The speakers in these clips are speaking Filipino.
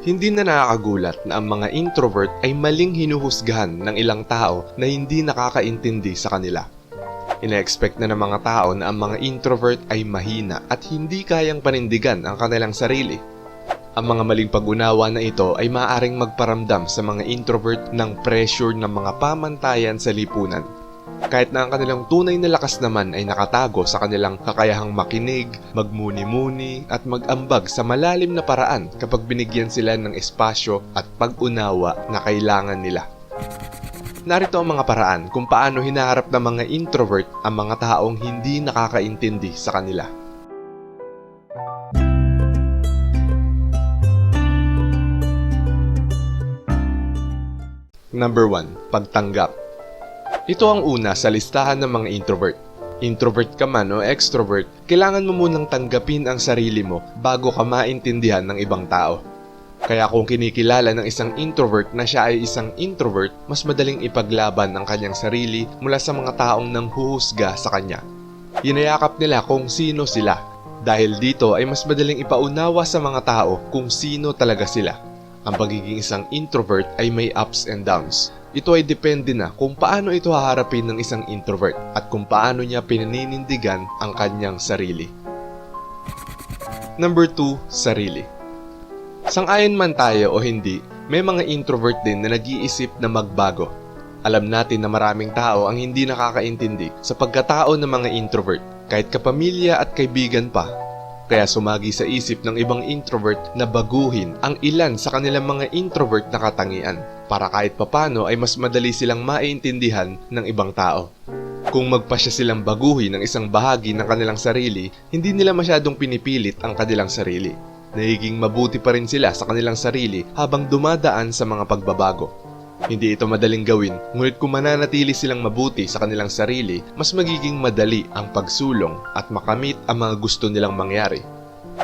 Hindi na nakakagulat na ang mga introvert ay maling hinuhusgahan ng ilang tao na hindi nakakaintindi sa kanila. Ina-expect na ng mga tao na ang mga introvert ay mahina at hindi kayang panindigan ang kanilang sarili. Ang mga maling pag-unawa na ito ay maaaring magparamdam sa mga introvert ng pressure ng mga pamantayan sa lipunan. Kahit na ang kanilang tunay na lakas naman ay nakatago sa kanilang kakayahang makinig, magmuni-muni at mag-ambag sa malalim na paraan kapag binigyan sila ng espasyo at pag-unawa na kailangan nila. Narito ang mga paraan kung paano hinaharap ng mga introvert ang mga taong hindi nakakaintindi sa kanila. Number 1. Pagtanggap Ito ang una sa listahan ng mga introvert. Introvert ka man o extrovert, kailangan mo munang tanggapin ang sarili mo bago ka maintindihan ng ibang tao. Kaya kung kinikilala ng isang introvert na siya ay isang introvert, mas madaling ipaglaban ang kanyang sarili mula sa mga taong nang huhusga sa kanya. Inayakap nila kung sino sila. Dahil dito ay mas madaling ipaunawa sa mga tao kung sino talaga sila. Ang pagiging isang introvert ay may ups and downs. Ito ay depende na kung paano ito haharapin ng isang introvert at kung paano niya pinaninindigan ang kanyang sarili. Number 2, sarili. Sang-ayon man tayo o hindi, may mga introvert din na nag-iisip na magbago. Alam natin na maraming tao ang hindi nakakaintindi sa pagkatao ng mga introvert, kahit kapamilya at kaibigan pa. Kaya sumagi sa isip ng ibang introvert na baguhin ang ilan sa kanilang mga introvert na katangian para kahit papano ay mas madali silang maiintindihan ng ibang tao. Kung magpasya silang baguhin ang isang bahagi ng kanilang sarili, hindi nila masyadong pinipilit ang kanilang sarili. Nagiging mabuti pa rin sila sa kanilang sarili habang dumadaan sa mga pagbabago. Hindi ito madaling gawin, ngunit kung mananatili silang mabuti sa kanilang sarili, mas magiging madali ang pagsulong at makamit ang mga gusto nilang mangyari.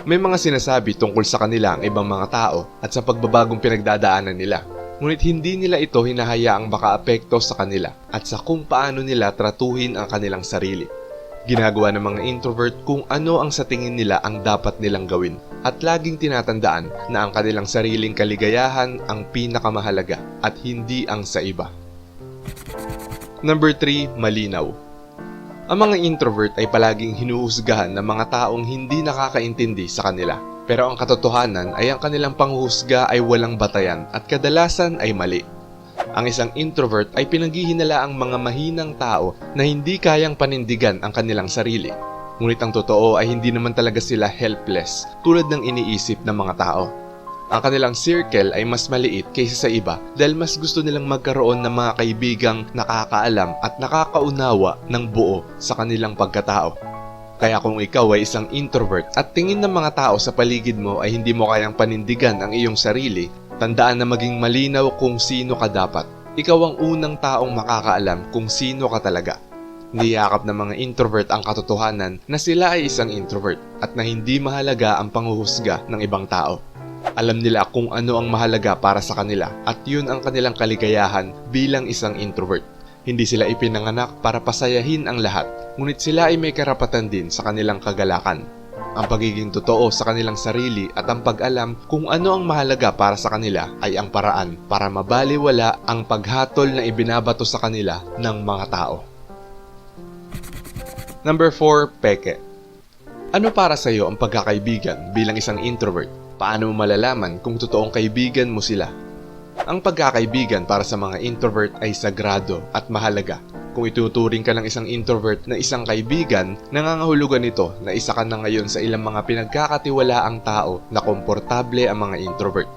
May mga sinasabi tungkol sa kanila ang ibang mga tao at sa pagbabagong pinagdadaanan nila. Ngunit hindi nila ito hinahayaang makaapekto sa kanila at sa kung paano nila tratuhin ang kanilang sarili. Ginagawa ng mga introvert kung ano ang sa tingin nila ang dapat nilang gawin at laging tinatandaan na ang kanilang sariling kaligayahan ang pinakamahalaga at hindi ang sa iba. Number 3, malinaw. Ang mga introvert ay palaging hinuhusgahan ng mga taong hindi nakakaintindi sa kanila. Pero ang katotohanan ay ang kanilang panghuhusga ay walang batayan at kadalasan ay mali. Ang isang introvert ay pinaghihinala ang mga mahinang tao na hindi kayang panindigan ang kanilang sarili. Ngunit ang totoo ay hindi naman talaga sila helpless tulad ng iniisip ng mga tao. Ang kanilang circle ay mas maliit kaysa sa iba dahil mas gusto nilang magkaroon ng mga kaibigang nakakaalam at nakakaunawa ng buo sa kanilang pagkatao. Kaya kung ikaw ay isang introvert at tingin ng mga tao sa paligid mo ay hindi mo kayang panindigan ang iyong sarili, tandaan na maging malinaw kung sino ka dapat. Ikaw ang unang taong makakaalam kung sino ka talaga. Niyakap ng mga introvert ang katotohanan na sila ay isang introvert at na hindi mahalaga ang panghuhusga ng ibang tao. Alam nila kung ano ang mahalaga para sa kanila at yun ang kanilang kaligayahan bilang isang introvert. Hindi sila ipinanganak para pasayahin ang lahat, ngunit sila ay may karapatan din sa kanilang kagalakan. Ang pagiging totoo sa kanilang sarili at ang pag-alam kung ano ang mahalaga para sa kanila ay ang paraan para mabaliwala ang paghatol na ibinabato sa kanila ng mga tao. Number 4, peke. Ano para sa iyo ang pagkakaibigan bilang isang introvert? Paano mo malalaman kung totoong kaibigan mo sila? Ang pagkakaibigan para sa mga introvert ay sagrado at mahalaga. Kung ituturing ka ng isang introvert na isang kaibigan, nangangahulugan nito na isa ka na ngayon sa ilang mga pinagkakatiwalaang tao na komportable ang mga introvert.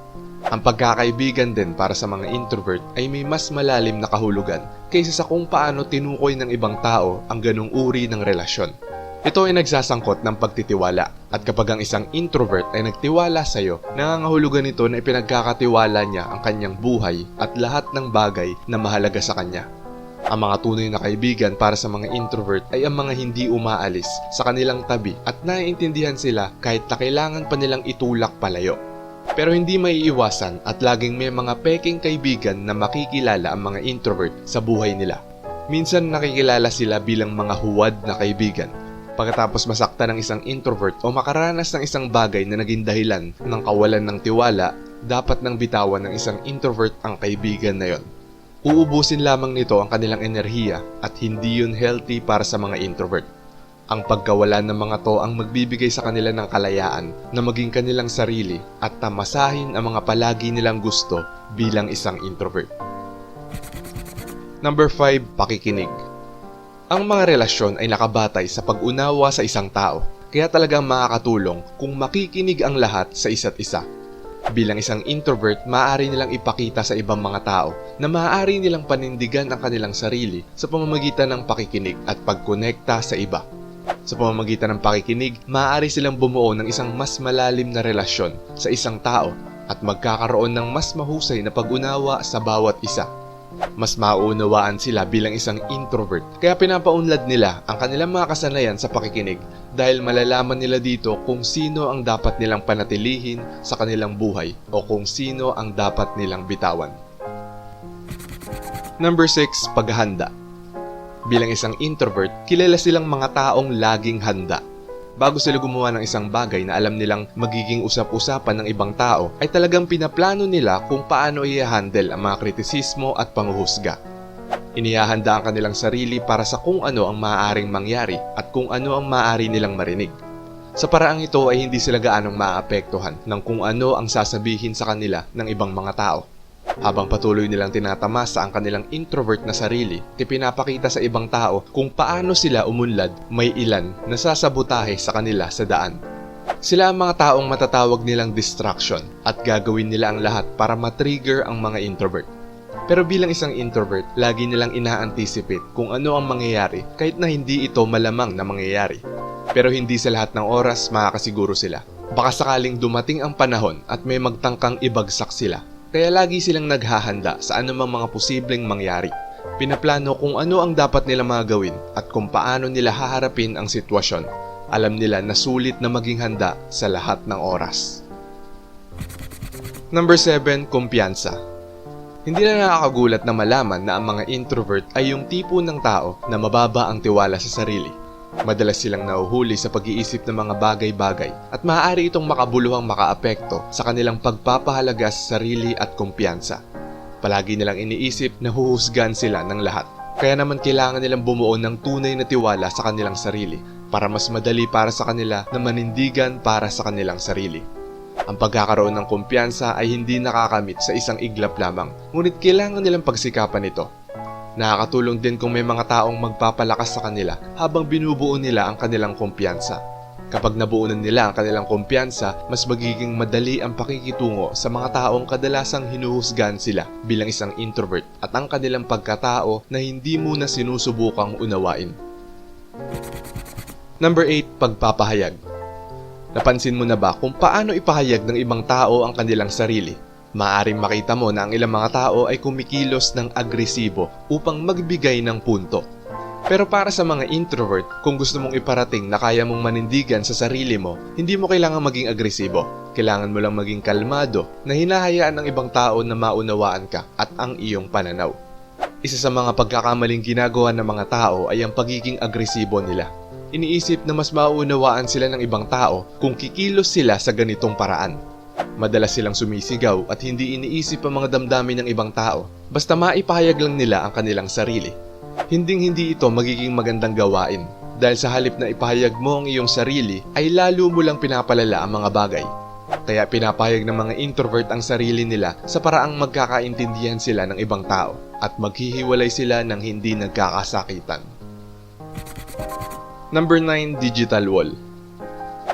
Ang pagkakaibigan din para sa mga introvert ay may mas malalim na kahulugan kaysa sa kung paano tinukoy ng ibang tao ang ganong uri ng relasyon. Ito ay nagsasangkot ng pagtitiwala at kapag ang isang introvert ay nagtiwala sa iyo, nangangahulugan nito na ipinagkakatiwala niya ang kanyang buhay at lahat ng bagay na mahalaga sa kanya. Ang mga tunay na kaibigan para sa mga introvert ay ang mga hindi umaalis sa kanilang tabi at naiintindihan sila kahit na kailangan pa nilang itulak palayo. Pero hindi maiiwasan at laging may mga peking kaibigan na makikilala ang mga introvert sa buhay nila. Minsan nakikilala sila bilang mga huwad na kaibigan. Pagkatapos masakta ng isang introvert o makaranas ng isang bagay na naging dahilan ng kawalan ng tiwala, dapat nang bitawan ng isang introvert ang kaibigan na yon. Uubusin lamang nito ang kanilang enerhiya at hindi yun healthy para sa mga introvert. Ang pagkawala ng mga to ang magbibigay sa kanila ng kalayaan na maging kanilang sarili at tamasahin ang mga palagi nilang gusto bilang isang introvert. Number 5, pakikinig. Ang mga relasyon ay nakabatay sa pag-unawa sa isang tao, kaya talagang makakatulong kung makikinig ang lahat sa isa't isa. Bilang isang introvert, maaari nilang ipakita sa ibang mga tao na maaari nilang panindigan ang kanilang sarili sa pamamagitan ng pakikinig at pagkonekta sa iba. Sa pamamagitan ng pakikinig, maaari silang bumuo ng isang mas malalim na relasyon sa isang tao at magkakaroon ng mas mahusay na pag-unawa sa bawat isa. Mas mauunawaan sila bilang isang introvert kaya pinapaunlad nila ang kanilang mga kasanayan sa pakikinig dahil malalaman nila dito kung sino ang dapat nilang panatilihin sa kanilang buhay o kung sino ang dapat nilang bitawan. Number 6, paghahanda. Bilang isang introvert, kilala silang mga taong laging handa. Bago sila gumawa ng isang bagay na alam nilang magiging usap-usapan ng ibang tao, ay talagang pinaplano nila kung paano i-handle ang mga kritisismo at panguhusga. Inihahanda ang kanilang sarili para sa kung ano ang maaaring mangyari at kung ano ang maaari nilang marinig. Sa paraang ito ay hindi sila gaanong maaapektuhan ng kung ano ang sasabihin sa kanila ng ibang mga tao. Habang patuloy nilang tinatamasa ang kanilang introvert na sarili, ipinapakita sa ibang tao kung paano sila umunlad may ilan na sasabotahe sa kanila sa daan. Sila ang mga taong matatawag nilang distraction at gagawin nila ang lahat para matrigger ang mga introvert. Pero bilang isang introvert, lagi nilang ina-anticipate kung ano ang mangyayari kahit na hindi ito malamang na mangyayari. Pero hindi sa lahat ng oras makakasiguro sila. Baka sakaling dumating ang panahon at may magtangkang ibagsak sila kaya lagi silang naghahanda sa anumang mga posibleng mangyari. Pinaplano kung ano ang dapat nila mga gawin at kung paano nila haharapin ang sitwasyon. Alam nila na sulit na maging handa sa lahat ng oras. Number 7, kumpiyansa. Hindi na nakakagulat na malaman na ang mga introvert ay yung tipo ng tao na mababa ang tiwala sa sarili. Madalas silang nauhuli sa pag-iisip ng mga bagay-bagay at maaari itong makabuluhang makaapekto sa kanilang pagpapahalaga sa sarili at kumpiyansa. Palagi nilang iniisip na huhusgan sila ng lahat. Kaya naman kailangan nilang bumuo ng tunay na tiwala sa kanilang sarili para mas madali para sa kanila na manindigan para sa kanilang sarili. Ang pagkakaroon ng kumpiyansa ay hindi nakakamit sa isang iglap lamang, ngunit kailangan nilang pagsikapan ito Nakakatulong din kung may mga taong magpapalakas sa kanila habang binubuo nila ang kanilang kumpiyansa. Kapag nabuo na nila ang kanilang kumpiyansa, mas magiging madali ang pakikitungo sa mga taong kadalasang hinuhusgan sila bilang isang introvert at ang kanilang pagkatao na hindi muna sinusubukang unawain. Number 8, pagpapahayag. Napansin mo na ba kung paano ipahayag ng ibang tao ang kanilang sarili Maaring makita mo na ang ilang mga tao ay kumikilos ng agresibo upang magbigay ng punto. Pero para sa mga introvert, kung gusto mong iparating na kaya mong manindigan sa sarili mo, hindi mo kailangan maging agresibo. Kailangan mo lang maging kalmado na hinahayaan ng ibang tao na maunawaan ka at ang iyong pananaw. Isa sa mga pagkakamaling ginagawa ng mga tao ay ang pagiging agresibo nila. Iniisip na mas maunawaan sila ng ibang tao kung kikilos sila sa ganitong paraan. Madalas silang sumisigaw at hindi iniisip ang mga damdamin ng ibang tao. Basta maipahayag lang nila ang kanilang sarili. Hinding-hindi ito magiging magandang gawain dahil sa halip na ipahayag mo ang iyong sarili ay lalo mo lang pinapalala ang mga bagay. Kaya pinapahayag ng mga introvert ang sarili nila sa paraang magkakaintindihan sila ng ibang tao at maghihiwalay sila ng hindi nagkakasakitan. Number 9, Digital Wall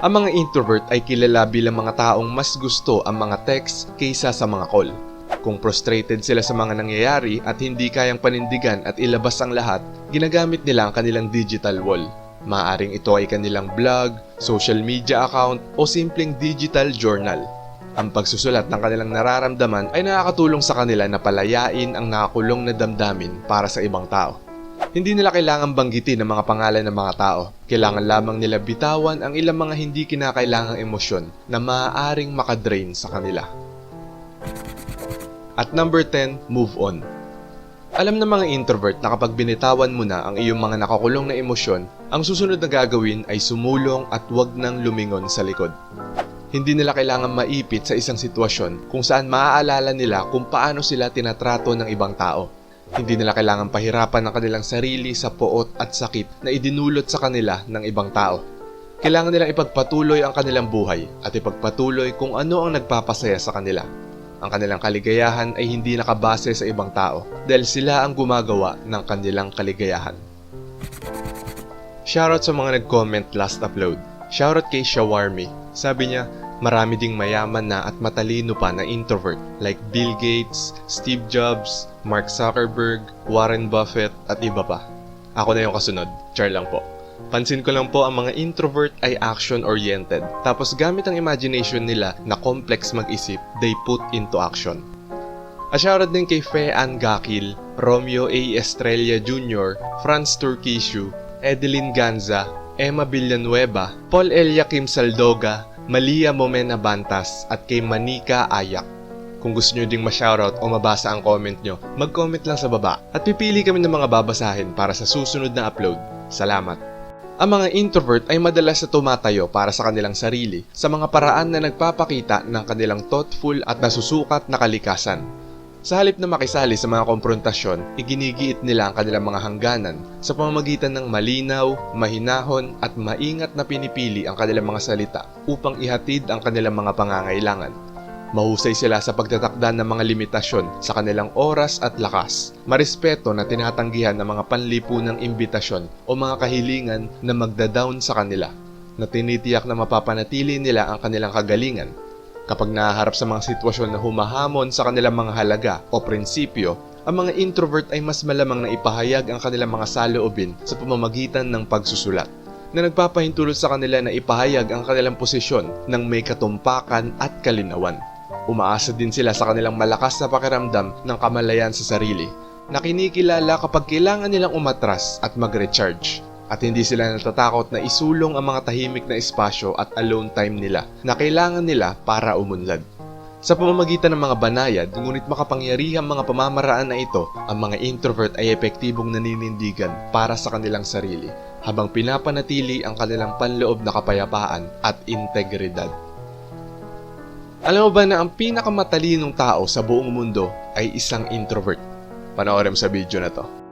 ang mga introvert ay kilala bilang mga taong mas gusto ang mga text kaysa sa mga call. Kung frustrated sila sa mga nangyayari at hindi kayang panindigan at ilabas ang lahat, ginagamit nila ang kanilang digital wall. Maaring ito ay kanilang blog, social media account o simpleng digital journal. Ang pagsusulat ng kanilang nararamdaman ay nakakatulong sa kanila na palayain ang nakakulong na damdamin para sa ibang tao. Hindi nila kailangan banggitin ang mga pangalan ng mga tao. Kailangan lamang nila bitawan ang ilang mga hindi kinakailangang emosyon na maaaring makadrain sa kanila. At number 10, move on. Alam ng mga introvert na kapag binitawan mo na ang iyong mga nakakulong na emosyon, ang susunod na gagawin ay sumulong at wag nang lumingon sa likod. Hindi nila kailangan maipit sa isang sitwasyon kung saan maaalala nila kung paano sila tinatrato ng ibang tao. Hindi nila kailangan pahirapan ang kanilang sarili sa poot at sakit na idinulot sa kanila ng ibang tao. Kailangan nilang ipagpatuloy ang kanilang buhay at ipagpatuloy kung ano ang nagpapasaya sa kanila. Ang kanilang kaligayahan ay hindi nakabase sa ibang tao dahil sila ang gumagawa ng kanilang kaligayahan. Shoutout sa mga nag-comment last upload. Shoutout kay Shawarmi. Sabi niya, marami ding mayaman na at matalino pa na introvert like Bill Gates, Steve Jobs, Mark Zuckerberg, Warren Buffett at iba pa. Ako na yung kasunod. Char lang po. Pansin ko lang po ang mga introvert ay action-oriented. Tapos gamit ang imagination nila na complex mag-isip, they put into action. A shoutout din kay Fe Ann Gakil, Romeo A. Estrella Jr., Franz Turkishu, Edeline Ganza, Emma Villanueva, Paul Eliakim Saldoga, Malia Momena Bantas, at kay Manika Ayak. Kung gusto nyo ding ma-shoutout o mabasa ang comment nyo, mag-comment lang sa baba at pipili kami ng mga babasahin para sa susunod na upload. Salamat! Ang mga introvert ay madalas na tumatayo para sa kanilang sarili sa mga paraan na nagpapakita ng kanilang thoughtful at nasusukat na kalikasan. Sa halip na makisali sa mga konfrontasyon, iginigiit nila ang kanilang mga hangganan sa pamamagitan ng malinaw, mahinahon at maingat na pinipili ang kanilang mga salita upang ihatid ang kanilang mga pangangailangan. Mahusay sila sa pagtatakda ng mga limitasyon sa kanilang oras at lakas. Marespeto na tinatanggihan ng mga panlipunang imbitasyon o mga kahilingan na magda-down sa kanila na tinitiyak na mapapanatili nila ang kanilang kagalingan. Kapag nahaharap sa mga sitwasyon na humahamon sa kanilang mga halaga o prinsipyo, ang mga introvert ay mas malamang na ipahayag ang kanilang mga saloobin sa pamamagitan ng pagsusulat na nagpapahintulot sa kanila na ipahayag ang kanilang posisyon ng may katumpakan at kalinawan. Umaasa din sila sa kanilang malakas na pakiramdam ng kamalayan sa sarili na kinikilala kapag kailangan nilang umatras at mag-recharge at hindi sila natatakot na isulong ang mga tahimik na espasyo at alone time nila na kailangan nila para umunlad. Sa pamamagitan ng mga banayad, ngunit makapangyarihang mga pamamaraan na ito, ang mga introvert ay epektibong naninindigan para sa kanilang sarili habang pinapanatili ang kanilang panloob na kapayapaan at integridad. Alam mo ba na ang pinakamatalinong tao sa buong mundo ay isang introvert? Panoorin mo sa video na to.